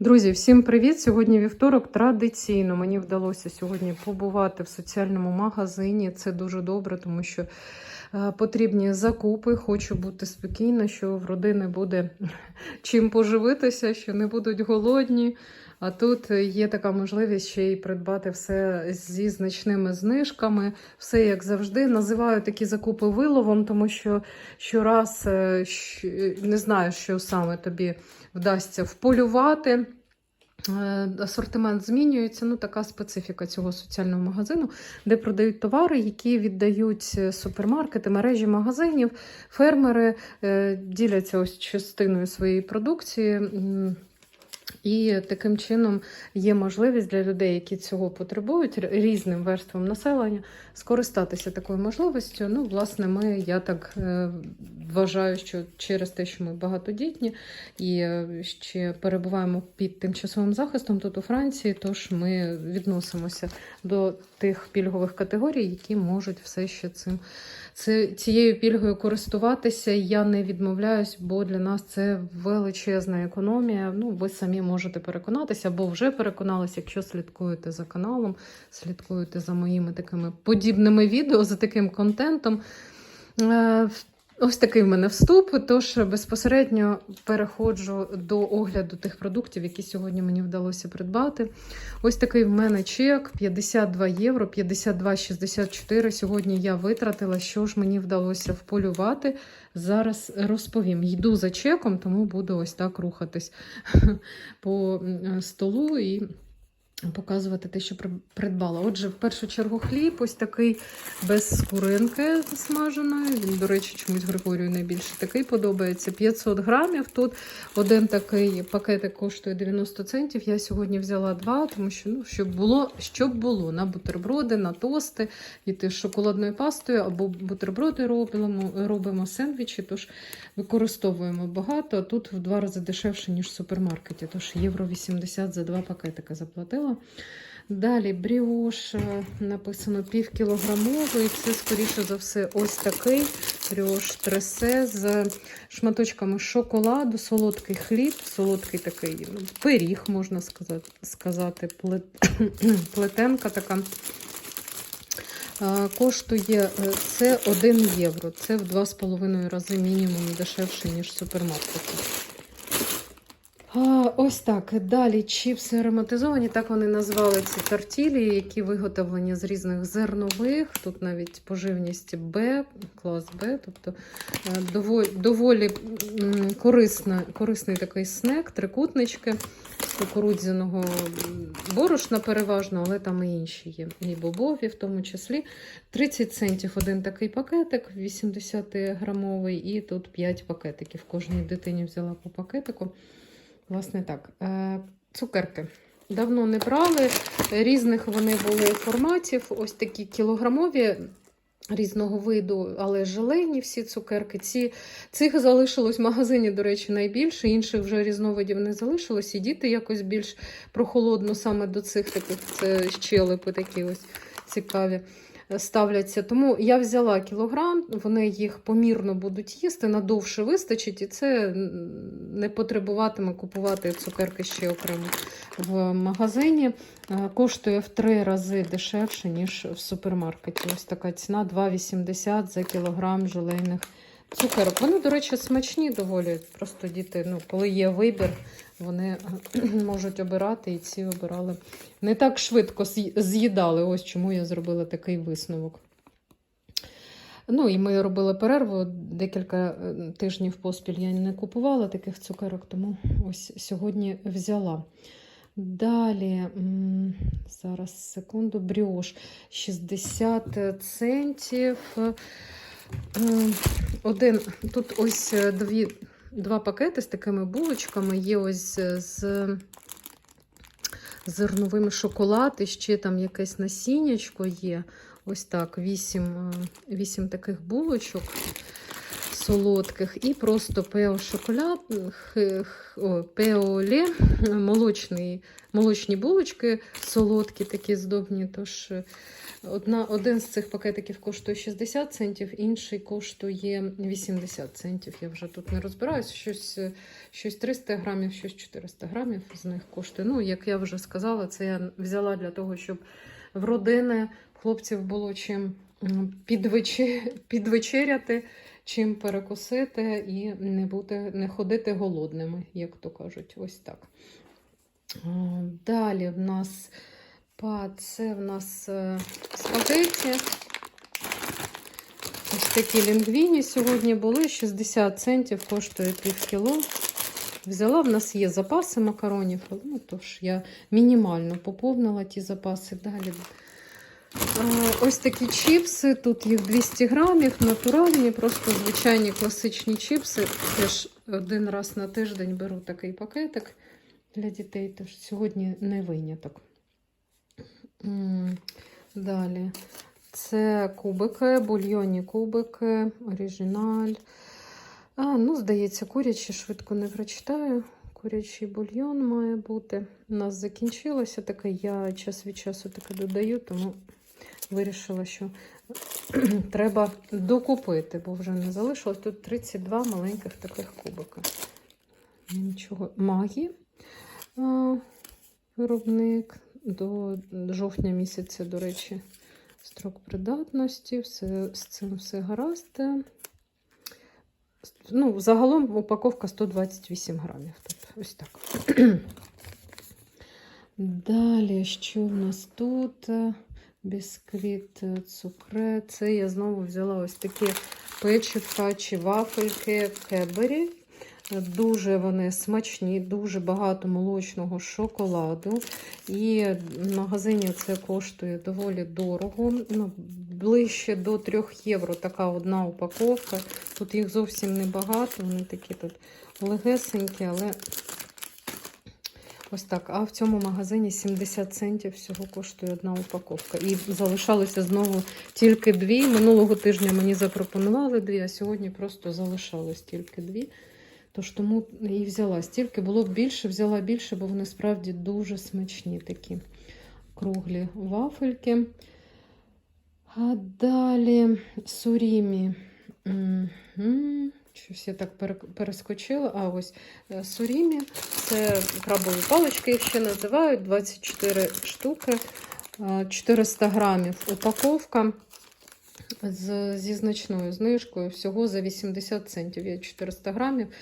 Друзі, всім привіт! Сьогодні вівторок. Традиційно мені вдалося сьогодні побувати в соціальному магазині. Це дуже добре, тому що е, потрібні закупи. Хочу бути спокійна, що в родини буде чим поживитися, що не будуть голодні. А тут є така можливість ще й придбати все зі значними знижками. Все як завжди. Називаю такі закупи виловом, тому що щораз е, не знаю, що саме тобі вдасться вполювати. Е, Асортимент змінюється. Ну, така специфіка цього соціального магазину, де продають товари, які віддають е, супермаркети, мережі магазинів. Фермери діляться ось частиною своєї продукції. І таким чином є можливість для людей, які цього потребують, різним верствам населення, скористатися такою можливістю. Ну, власне, ми, я так е, вважаю, що через те, що ми багатодітні і е, ще перебуваємо під тимчасовим захистом тут у Франції, тож ми відносимося до тих пільгових категорій, які можуть все ще цим цією пільгою користуватися. Я не відмовляюсь, бо для нас це величезна економія. Ну, ви самі можете переконатися, або вже переконалися, якщо слідкуєте за каналом, слідкуєте за моїми такими подібними відео, за таким контентом. Е, Ось такий в мене вступ. Тож безпосередньо переходжу до огляду тих продуктів, які сьогодні мені вдалося придбати. Ось такий в мене чек 52 євро, 52,64. Сьогодні я витратила, що ж мені вдалося вполювати. Зараз розповім. Йду за чеком, тому буду ось так рухатись по столу і показувати те, що придбала. Отже, в першу чергу хліб, ось такий без скуринки засмаженої. Він, до речі, чомусь Григорію найбільше такий подобається. 500 грамів. Тут один такий пакетик коштує 90 центів. Я сьогодні взяла два, тому що ну, щоб було, щоб було на бутерброди, на тости, іти з шоколадною пастою або бутерброди робимо, робимо сендвічі, тож використовуємо багато. А Тут в два рази дешевше, ніж в супермаркеті. Тож євро 80 за два пакетики заплатила. Далі бріош е, написано півкілограмовий. Це, скоріше за все, ось такий бріош тресе з шматочками шоколаду, солодкий хліб, солодкий такий ну, пиріг, можна сказати, плетенка така. Е, Коштує е, це 1 євро. Це в 2,5 рази мінімум дешевше, ніж в супермаркеті. А, ось так. Далі чіпси ароматизовані, так вони назвали ці тортілі, які виготовлені з різних зернових. Тут навіть поживність Б, клас Б, тобто е, доволі, доволі корисна, корисний такий снек, трикутнички кукурудзяного борошна переважно, але там і інші є. І бобові в тому числі. 30 центів один такий пакетик, 80-грамовий, і тут 5 пакетиків. Кожній дитині взяла по пакетику. Власне так. Е, Цукерки. Давно не брали. Різних вони були форматів. Ось такі кілограмові різного виду, але желейні всі цукерки. Ці, цих залишилось в магазині, до речі, найбільше. Інших вже різновидів не залишилось. І діти якось більш прохолодно саме до цих таких щелепи такі ось цікаві ставляться. Тому я взяла кілограм, вони їх помірно будуть їсти, надовше вистачить, і це не потребуватиме купувати цукерки ще окремо в магазині. Е, Коштує в три рази дешевше, ніж в супермаркеті. Ось така ціна 2,80 за кілограм желейних цукерок. Вони, до речі, смачні доволі. Просто діти, ну, коли є вибір, вони можуть обирати, і ці обирали не так швидко з'їдали. Ось чому я зробила такий висновок. Ну, і ми робили перерву декілька е, тижнів поспіль. Я не купувала таких цукерок, тому ось сьогодні взяла. Далі, зараз секунду, бріош 60 центів. Один, тут ось е, дві, два пакети з такими булочками. Є ось е, з зерновими шоколад, і ще там якесь насіннячко є. Ось так, вісім, е, вісім таких булочок. Солодких, і просто пео шоколад, о, молочний, молочні булочки солодкі, такі здобні. Тож одна, один з цих пакетиків коштує 60 центів, інший коштує 80 центів. Я вже тут не розбираюся. Щось, щось 300 грамів, щось 400 грамів з них коштує. Ну, як я вже сказала, це я взяла для того, щоб в родини хлопців було чим підвечеряти, чим перекусити і не, бути, не ходити голодними, як то кажуть. Ось так. Далі в нас па, це в нас е, спагетті. Ось такі лінгвіні сьогодні були. 60 центів коштує пів кіло. Взяла, в нас є запаси макаронів, ну, тож я мінімально поповнила ті запаси. Далі Ось такі чіпси. Тут їх 200 грамів, натуральні, просто звичайні класичні чіпси. Теж один раз на тиждень беру такий пакетик для дітей, тож сьогодні не виняток. Далі. Це кубики, бульйонні кубики, оригіналь. А, ну, здається, курячі швидко не прочитаю. Курячий бульйон має бути. У нас закінчилося таке. Я час від часу таке додаю, тому вирішила, що треба докупити, бо вже не залишилось. Тут 32 маленьких таких кубика. Нічого. Магі виробник до жовтня місяця, до речі, строк придатності. Все, з цим все гаразд. Ну, загалом упаковка 128 грамів. Ось так. Далі, що в нас тут? Бісквіт, цукре. Це я знову взяла ось такі печивка чи вафельки Кебері. Дуже вони смачні, дуже багато молочного шоколаду. І в магазині це коштує доволі дорого. Ну, ближче до 3 євро така одна упаковка. Тут їх зовсім небагато, вони такі тут легесенькі, але ось так. А в цьому магазині 70 центів всього коштує одна упаковка. І залишалося знову тільки дві. Минулого тижня мені запропонували дві, а сьогодні просто залишалось тільки дві. Тож тому і взяла стільки. Було б більше, взяла більше, бо вони справді дуже смачні такі круглі вафельки. А далі сурімі. Мгм. Щось я так перескочила. А ось е, сурімі. Це крабові палички, їх ще називають. 24 штуки, е, 400 грамів упаковка. З, зі значною знижкою всього за 80 центів. Я 400 грамів е,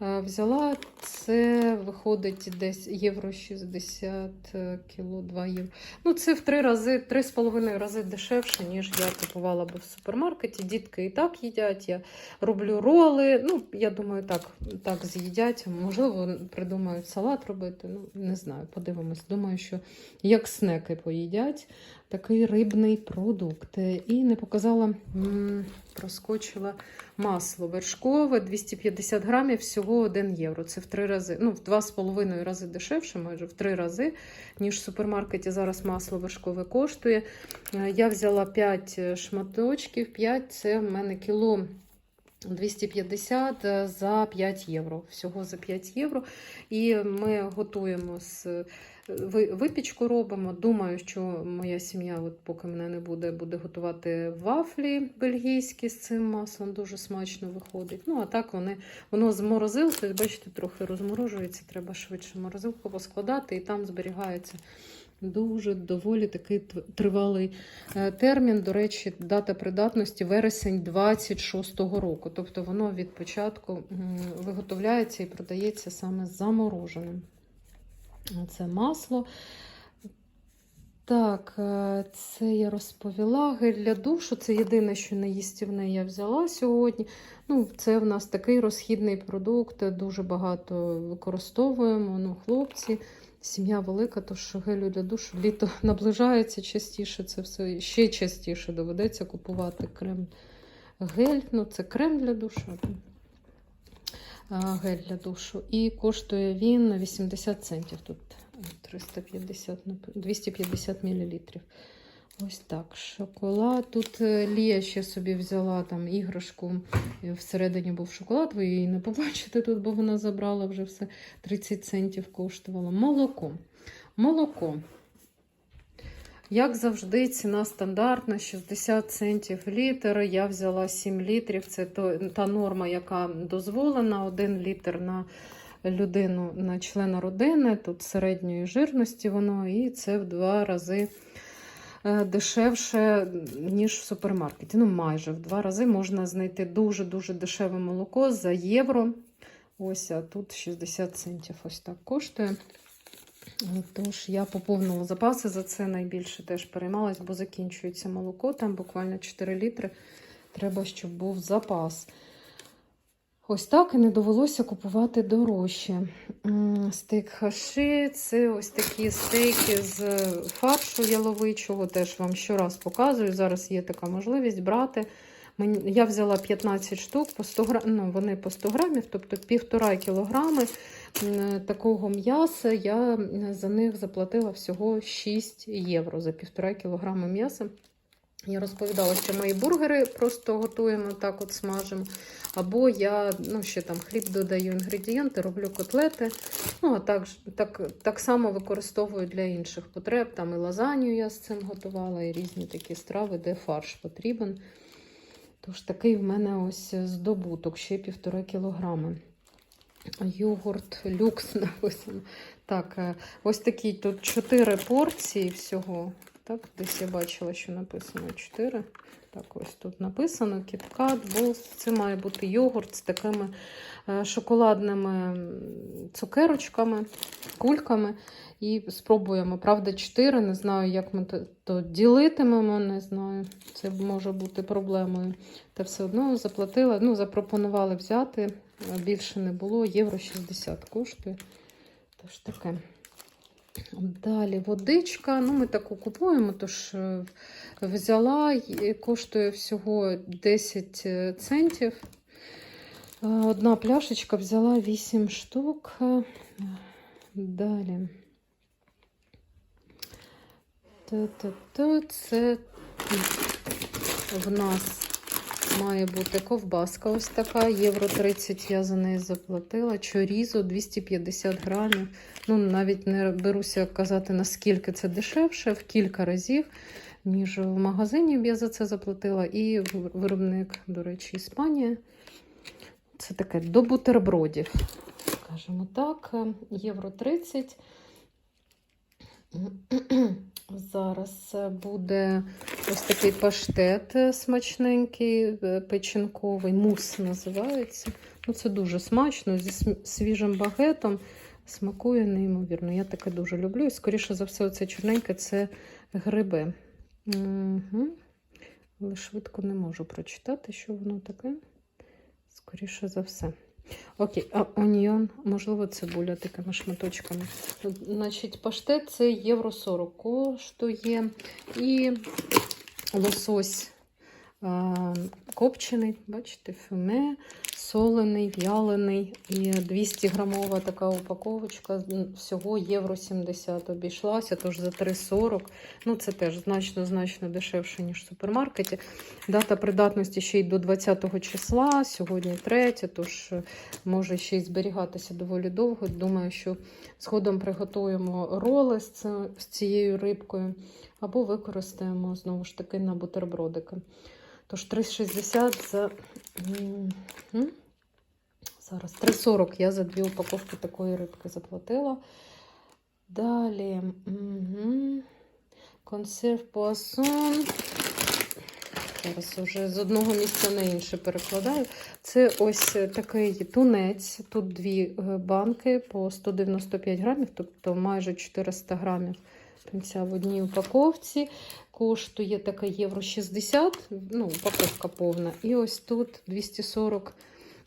взяла. Це виходить десь євро 60 е, кіло 2 євро. Ну, це в три рази, три з половиною рази дешевше, ніж я купувала би в супермаркеті. Дітки і так їдять. Я роблю роли. Ну, я думаю, так, так з'їдять. Можливо, придумають салат робити. Ну, не знаю, подивимось. Думаю, що як снеки поїдять такий рибний продукт. І не показала, проскочила масло вершкове 250 грамів, всього 1 євро. Це в три рази, ну, в два з половиною рази дешевше, майже в три рази, ніж в супермаркеті зараз масло вершкове коштує. Е, Я взяла 5 шматочків, 5 це в мене кіло. 250 за 5 євро. Всього за 5 євро. І ми готуємо з випічку робимо. Думаю, що моя сім'я, от поки мене не буде, буде готувати вафлі бельгійські з цим маслом. Дуже смачно виходить. Ну, а так вони, воно з морозилки, бачите, трохи розморожується. Треба швидше морозилку поскладати, і там зберігається. Дуже доволі такий тривалий е, термін. До речі, дата придатності вересень 26-го року. Тобто воно від початку виготовляється і продається саме замороженим. Це масло. Так, е, це я розповіла. Гель для душу. Це єдине, що неїстівне я взяла сьогодні. Ну, Це в нас такий розхідний продукт, дуже багато використовуємо. Ну, хлопці, сім'я велика, тож гелю для душу літо наближається частіше. Це все ще частіше доведеться купувати крем. Гель, ну це крем для душу. Гель для душу. І коштує він 80 центів. Тут 350, 250 мл. Ось так, шоколад. Тут е, Лія ще собі взяла там іграшку. е, Всередині був шоколад, ви її не побачите тут, бо вона забрала вже все 30 центів коштувало. Молоко. Молоко. Як завжди, ціна стандартна 60 центів літр. Я взяла 7 літрів. Це та норма, яка дозволена. 1 літр на людину, на члена родини. Тут середньої жирності воно, і це в два рази дешевше, ніж в супермаркеті. Ну, майже в два рази можна знайти дуже-дуже дешеве молоко за євро. Ось, а тут 60 центів. Ось так коштує. Тож я поповнила запаси за це найбільше теж переймалась, бо закінчується молоко, там буквально 4 літри. Треба, щоб був запас. Ось так і не довелося купувати дорожче. Стейк хаши це ось такі стейки з фаршу яловичого. Теж вам щораз показую. Зараз є така можливість брати. Я взяла 15 штук, по 100 грам, ну, вони по 100 грамів, тобто півтора кілограми такого м'яса. Я за них заплатила всього 6 євро за півтора кілограми м'яса. Я розповідала, що мої бургери просто готуємо так, от смажимо. Або я ну, ще там хліб додаю інгредієнти, роблю котлети. Ну, а так, так, так само використовую для інших потреб. Там і лазанью я з цим готувала, і різні такі страви, де фарш потрібен. Тож такий в мене ось здобуток, ще півтора кілограми. Йогурт люкс написано. Так, е, ось такі тут 4 порції всього. Так, десь я бачила, що написано 4. Так, ось тут написано кіткат, болс. Це має бути йогурт з такими е, шоколадними цукерочками, кульками. І спробуємо. Правда, 4. Не знаю, як ми то, ділитимемо, не знаю. Це може бути проблемою. Та все одно заплатила, ну, запропонували взяти. е, Більше не було. Євро 60 коштує. Тож таке. Далі водичка. Ну, ми таку купуємо, тож е, взяла, і коштує всього 10 центів. Е, Одна пляшечка взяла 8 штук. Е, Далі. Це в нас має бути ковбаска ось така. Євро 30 я за неї заплатила. Чорізо 250 грамів. Ну, навіть не беруся казати, наскільки це дешевше, в кілька разів, ніж в магазині я за це заплатила. І виробник, до речі, Іспанія. Це таке до бутербродів. Скажімо так, євро 30. Зараз буде ось такий паштет смачненький, е, печінковий, мус називається. Ну, це дуже смачно, зі свіжим багетом. Смакує неймовірно. Я таке дуже люблю. І, скоріше за все, це чорненьке це гриби. Угу. Але швидко не можу прочитати, що воно таке. Скоріше за все. Окей, а оніон, можливо, цибуля такими шматочками. Значить, паштет це євро 40 коштує. І лосось а, копчений, бачите, фюме, солений, в'ялений. І 200 грамова така упаковочка. Всього євро 70 обійшлася, тож за 3,40. Ну, це теж значно-значно дешевше, ніж в супермаркеті. Дата придатності ще й до 20 числа, сьогодні 3, тож е, може ще й зберігатися доволі довго. Думаю, що згодом приготуємо роли з цією рибкою, або використаємо знову ж таки на бутербродики. Тож 3,60 за. Зараз 3,40 я за дві упаковки такої рибки заплатила. Далі. Угу. Консерв пуасон. Зараз вже з одного місця на інше перекладаю. Це ось такий тунець. Тут дві е, банки по 195 грамів, тобто майже 400 грамів тунця в одній упаковці. Коштує така євро 60, ну, упаковка повна. І ось тут 240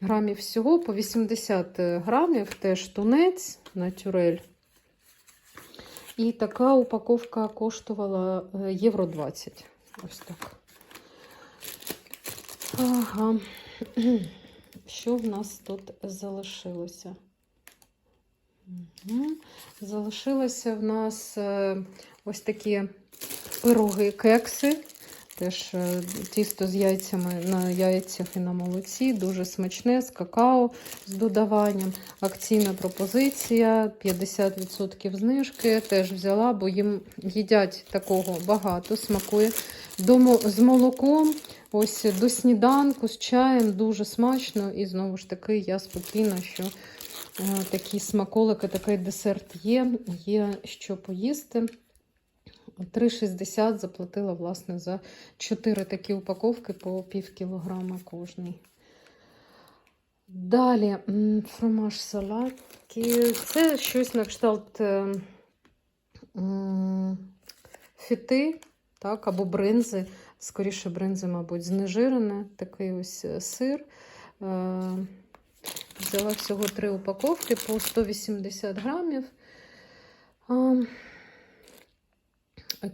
грамів всього, по 80 грамів теж тунець натюрель. І така упаковка коштувала е, євро 20. Ось так. Ага. Що в нас тут залишилося? Залишилося в нас е, ось такі пироги, кекси. Теж е, тісто з яйцями на яйцях і на молоці. Дуже смачне з какао з додаванням. Акційна пропозиція 50% знижки. Теж взяла, бо їм їдять такого багато, смакує. До, з молоком, ось до сніданку, з чаєм дуже смачно. І знову ж таки, я спокійна, що такі смаколики, такий десерт є, є що поїсти. 3,60 заплатила власне за 4 такі упаковки по пів кілограма кожний. Далі фромаж салатки. Це щось на кшталт е, фіти, так, або бринзи. Скоріше бринзи, мабуть, знежирене. Такий ось е, сир. Взяла всього три упаковки по 180 грамів.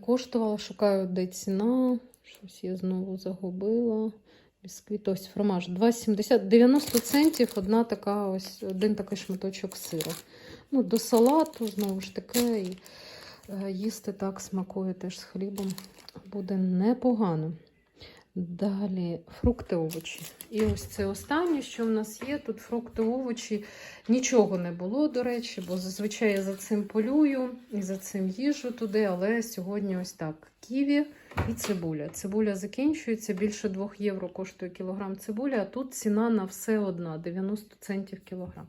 Коштувала, шукаю, де ціна. Щось я знову загубила. Бісквіт, ось фромаж. 2,70, 90 центів одна така ось, один такий шматочок сиру. Ну, до салату, знову ж таки, і е, їсти так смакує теж з хлібом. Буде непогано. Далі фрукти, овочі. І ось це останнє, що в нас є. Тут фрукти, овочі. Нічого не було, до речі, бо зазвичай я за цим полюю і за цим їжу туди. Але сьогодні ось так: ківі і цибуля. Цибуля закінчується, більше 2 євро коштує кілограм цибулі, а тут ціна на все одна 90 центів кілограм.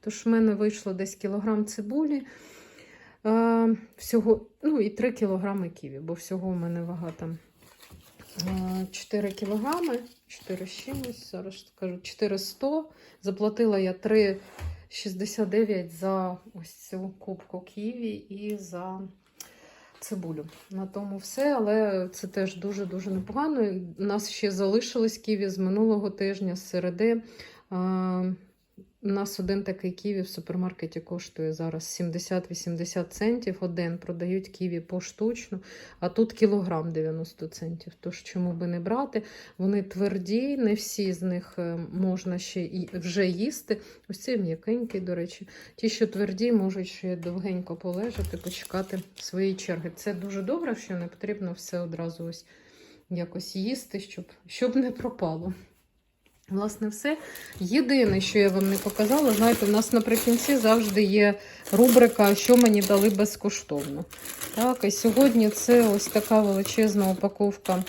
Тож в мене вийшло десь кілограм цибулі. Всього, ну і 3 кілограми ківі, бо всього у мене вага там. Е, 4 кілограми, 4 з чимось, зараз скажу, 400. Заплатила я 3,69 за ось цю кубку ківі і за цибулю. На тому все, але це теж дуже-дуже непогано. У нас ще залишилось ківі з минулого тижня, з середи. У нас один такий ківі в супермаркеті коштує зараз 70-80 центів. Один продають ківі поштучно, а тут кілограм 90 центів. Тож чому би не брати? Вони тверді, не всі з них е, можна ще і вже їсти. Ось цей м'якенький, до речі. Ті, що тверді, можуть ще довгенько полежати, почекати своєї черги. Це дуже добре, що не потрібно все одразу ось якось їсти, щоб, щоб не пропало. Власне, все. Єдине, що я вам не показала, знаєте, у нас наприкінці завжди є рубрика, що мені дали безкоштовно. Так, і сьогодні це ось така величезна упаковка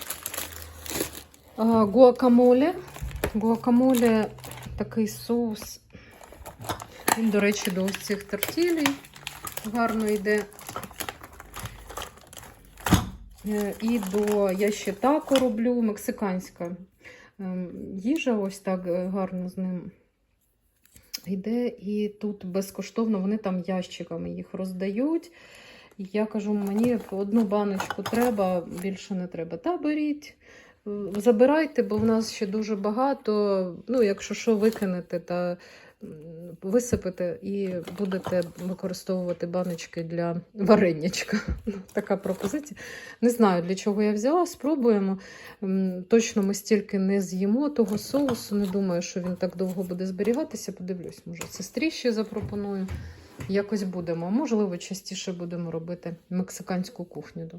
гуакамоле. Гуакамоле такий соус. Він, до речі, до ось цих тортілей гарно йде. Е, І до я ще тако роблю, мексиканська їжа, ось так е, гарно з ним йде. І тут безкоштовно вони там ящиками їх роздають. Я кажу, мені одну баночку треба, більше не треба. Та беріть, е, забирайте, бо в нас ще дуже багато. Ну, якщо що викинете, та висипете і будете використовувати баночки для варенячка. Ну, Така пропозиція. Не знаю, для чого я взяла, спробуємо. Точно ми стільки не з'їмо того соусу. Не думаю, що він так довго буде зберігатися. Подивлюсь, може, сестрі ще запропоную. Якось будемо. Можливо, частіше будемо робити мексиканську кухню.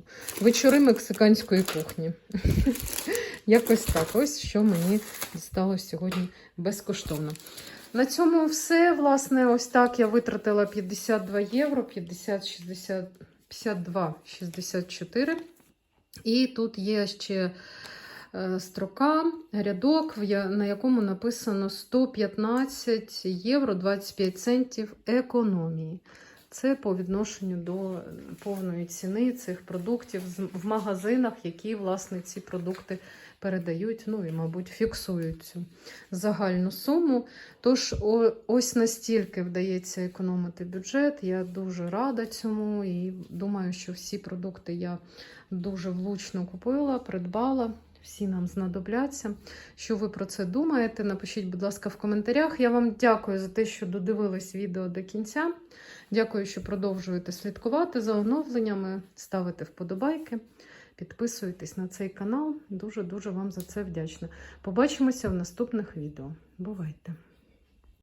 Вечори мексиканської кухні. Якось так. Ось що мені дісталось сьогодні безкоштовно. На цьому все. Власне, ось так я витратила 52 євро, 50, 60, 52, 64. І тут є ще е, строка, рядок, на якому написано 115 євро 25 центів економії. Це по відношенню до повної ціни цих продуктів в магазинах, які власне ці продукти передають, ну і, мабуть, фіксують цю загальну суму. Тож, ось настільки вдається економити бюджет. Я дуже рада цьому і думаю, що всі продукти я дуже влучно купила, придбала. Всі нам знадобляться. Що ви про це думаєте? Напишіть, будь ласка, в коментарях. Я вам дякую за те, що додивились відео до кінця. Дякую, що продовжуєте слідкувати за оновленнями, ставите вподобайки, підписуєтесь на цей канал. Дуже-дуже вам за це вдячна. Побачимося в наступних відео. Бувайте!